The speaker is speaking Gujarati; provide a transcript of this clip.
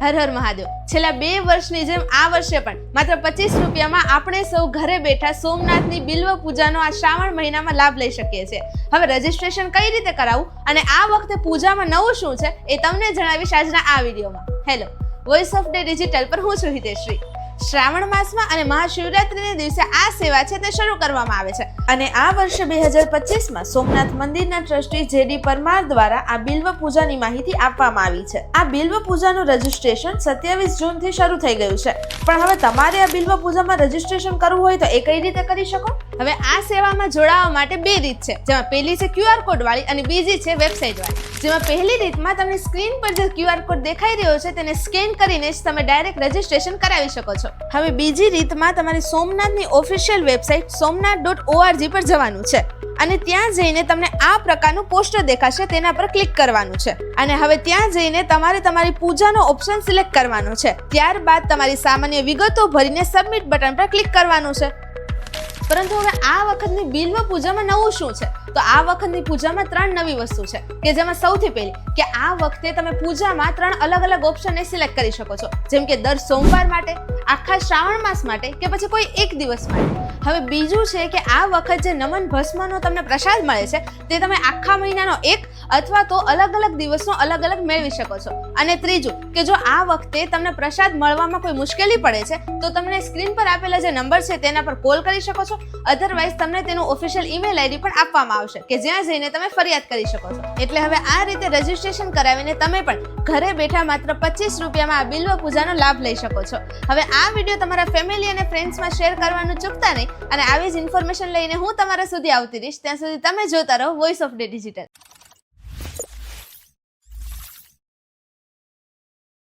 હર હર મહાદેવ. છેલ્લા બે વર્ષની જેમ આ વર્ષે પણ માત્ર પચીસ રૂપિયામાં આપણે સૌ ઘરે બેઠા સોમનાથની બિલ્વ પૂજાનો આ શ્રાવણ મહિનામાં લાભ લઈ શકીએ છીએ. હવે રજીસ્ટ્રેશન કઈ રીતે કરાવવું અને આ વખતે પૂજામાં નવું શું છે એ તમને જણાવીશ આજના આ વિડીયોમાં. Hello voice of day digital પર હું છું હિતેશ્રી શ્રાવણ માસમાં અને મહાશિવરાત્રિના દિવસે આ સેવા છે તે શરૂ કરવામાં આવે છે. અને આ વર્ષે બે હજાર પચીસમાં સોમનાથ મંદિરના ટ્રસ્ટી જેડી પરમાર દ્વારા આ બિલ્વ પૂજાની માહિતી આપવામાં આવી છે. આ બિલ્વ પૂજાનું રજીસ્ટ્રેશન સત્યાવીસ જૂનથી શરૂ થઈ ગયું છે. પણ હવે તમારે આ બિલ્વ પૂજામાં રજીસ્ટ્રેશન કરવું હોય તો એ કઈ રીતે કરી શકો? હવે આ સેવામાં જોડાવા માટે બે રીત છે. જેમાં પહેલી છે ક્યુઆર કોડ વાળી અને બીજી છે વેબસાઇટ વાળી. જેમાં પહેલી રીતમાં તમને સ્ક્રીન પર જે ક્યુઆર કોડ દેખાઈ રહ્યો છે, તેને સ્કેન કરીને જ તમે ડાયરેક્ટ રજીસ્ટ્રેશન કરાવી શકો છો. હવે બીજી રીતમાં તમારે સોમનાથની official website Somnath dot ORG પર જવાનું છે. અને ત્યાં જઈને તમને આ પ્રકારનું પોસ્ટર દેખાશે, તેના પર ક્લિક કરવાનું છે. અને હવે ત્યાં જઈને તમારે તમારી પૂજાનો ઓપ્શન સિલેક્ટ કરવાનો છે. ત્યારબાદ તમારી સામાન્ય વિગતો ભરીને સબમિટ બટન પર ક્લિક કરવાનું છે. પરંતુ હવે આ વખતની બિલ્વ પૂજામાં નવું શું છે? તો આ વખતની પૂજામાં ત્રણ નવી વસ્તુ છે, કે જેમાં સૌથી પહેલી, કે આ વખતે તમે પૂજામાં ત્રણ અલગ અલગ ઓપ્શનને સિલેક્ટ કરી શકો છો. જેમ કે દર સોમવાર માટે, આખા શ્રાવણ માસ માટે, કે પછી કોઈ એક દિવસ માટે. હવે બીજું છે કે આ વખત જે નમન ભસ્મનો તમને પ્રસાદ મળે છે, તે તમે આખા મહિનાનો એક અથવા તો અલગ અલગ દિવસનો અલગ અલગ મેળવી શકો છો. અને ત્રીજું, કે જો આ વખતે તમને પ્રસાદ મળવામાં કોઈ મુશ્કેલી પડે છે, તો તમને સ્ક્રીન પર આપેલા જે નંબર છે તેના પર કોલ કરી શકો છો. અધરવાઇઝ તમને તેનું ઓફિશિયલ ઈમેલ આઈડી પણ આપવામાં આવશે, કે જ્યાં જઈને તમે ફરિયાદ કરી શકો છો. એટલે હવે આ રીતે રજીસ્ટ્રેશન કરાવીને તમે પણ ઘરે બેઠા માત્ર પચીસ રૂપિયામાં આ બિલ્વ પૂજાનો લાભ લઈ શકો છો. હવે આ વીડિયો તમારા ફેમિલી અને ફ્રેન્ડ્સમાં શેર કરવાનું ચૂકતા નહીં, અને આવી જ ઇન્ફોર્મેશન લઈને હું તમારા સુધી આવતી રહીશ. ત્યાં સુધી તમે જોતા રહો વોઇસ ઓફ ડે ડિજિટલ